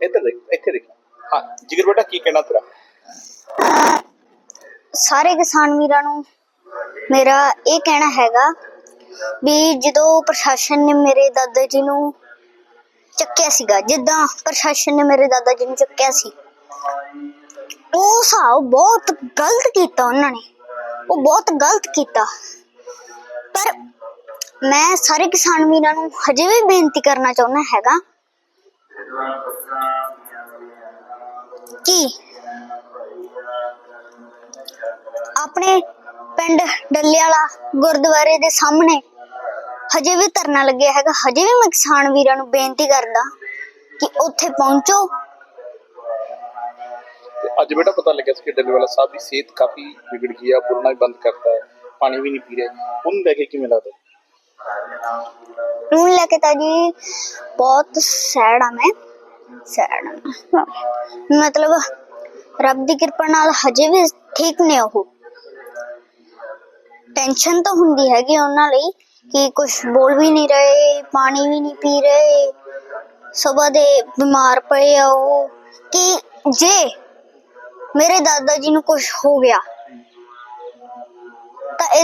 ਇੱਧਰ ਦੇਖ, ਇੱਥੇ ਦੇਖ। ਹਾਂ, ਜਿਗਰ ਬੇਟਾ, ਕੀ ਕਹਿਣਾ ਤੇਰਾ? ਸਾਰੇ ਕਿਸਾਨ ਵੀਰਾਂ ਨੂੰ ਮੇਰਾ ਇਹ ਕਹਿਣਾ ਹੈਗਾ ਵੀ ਜਦੋਂ ਪ੍ਰਸ਼ਾਸਨ ਨੇ ਮੇਰੇ ਦਾਦਾ ਜੀ ਨੂੰ ਚੱਕਿਆ ਸੀਗਾ, ਜਿੱਦਾਂ ਪ੍ਰਸ਼ਾਸਨ ਨੇ ਮੇਰੇ ਦਾਦਾ ਜੀ ਨੂੰ ਚੱਕਿਆ ਸੀ, ਉਹ ਹਿਸਾਬ ਬਹੁਤ ਗਲਤ ਕੀਤਾ ਉਹਨਾਂ ਨੇ। ਉਹ ਬਹੁਤ ਗਲਤ ਕੀਤਾ। ਪਰ ਮੈਂ ਸਾਰੇ ਕਿਸਾਨ ਵੀਰਾਂ ਨੂੰ ਹਜੇ ਵੀ ਬੇਨਤੀ ਕਰਨਾ ਚਾਹੁੰਦਾ ਹੈਗਾ ਕਿ? ਆਪਣੇ ਪਿੰਡ ਡੱਲੇ ਵਾਲਾ ਗੁਰਦੁਆਰੇ ਦੇ ਸਾਹਮਣੇ ਹਜੇ ਵੀ ਧਰਨਾ ਲੱਗਿਆ ਹੈਗਾ। ਹਜੇ ਵੀ ਮੈਂ ਕਿਸਾਨ ਵੀਰਾਂ ਨੂੰ ਬੇਨਤੀ ਕਰਦਾ ਕਿ ਉੱਥੇ ਪਹੁੰਚੋ। ਤੇ ਅੱਜ ਬੇਟਾ ਪਤਾ ਲੱਗਿਆ ਸੀ ਕਿ ਡੱਲੇਵਾਲਾ ਸਾਹਿਬ ਦੀ ਸਿਹਤ ਕਾਫੀ ਵਿਗੜ ਗਈ ਆ ਬੋਲਣਾ ਵੀ ਬੰਦ ਕਰਤਾ ਹੈ ਪਾਣੀ ਵੀ ਨਹੀਂ ਪੀ ਰਹੇ। ਉਹਨੂੰ ਲੈ ਕੇ ਕਿਵੇਂ ਲੱਗਦਾ? ਨੂੰ ਲੈ ਕੇ ਤਾਂ ਜੀ ਬਹੁਤ ਸੈਡ ਆ ਮੈਂ। ਸੈਡ। ਮਤਲਬ ਰੱਬ ਦੀ ਕਿਰਪਾ ਨਾਲ ਹਜੇ ਵੀ ਠੀਕ ਨੇ ਉਹ। ਟੈਨਸ਼ਨ ਤਾਂ ਹੁੰਦੀ ਹੈਗੀ ਉਹਨਾਂ ਲਈ ਕਿ ਕੁਝ ਬੋਲ ਵੀ ਨਹੀਂ ਰਹੇ, ਪਾਣੀ ਵੀ ਨਹੀਂ ਪੀ ਰਹੇ, ਸਵੇਰ ਦੇ ਬਿਮਾਰ ਪਏ ਆ ਉਹ। ਕਿ ਜੇ ਮੇਰੇ ਦਾਦਾ ਜੀ ਨੂੰ ਕੁਝ ਹੋ ਗਿਆ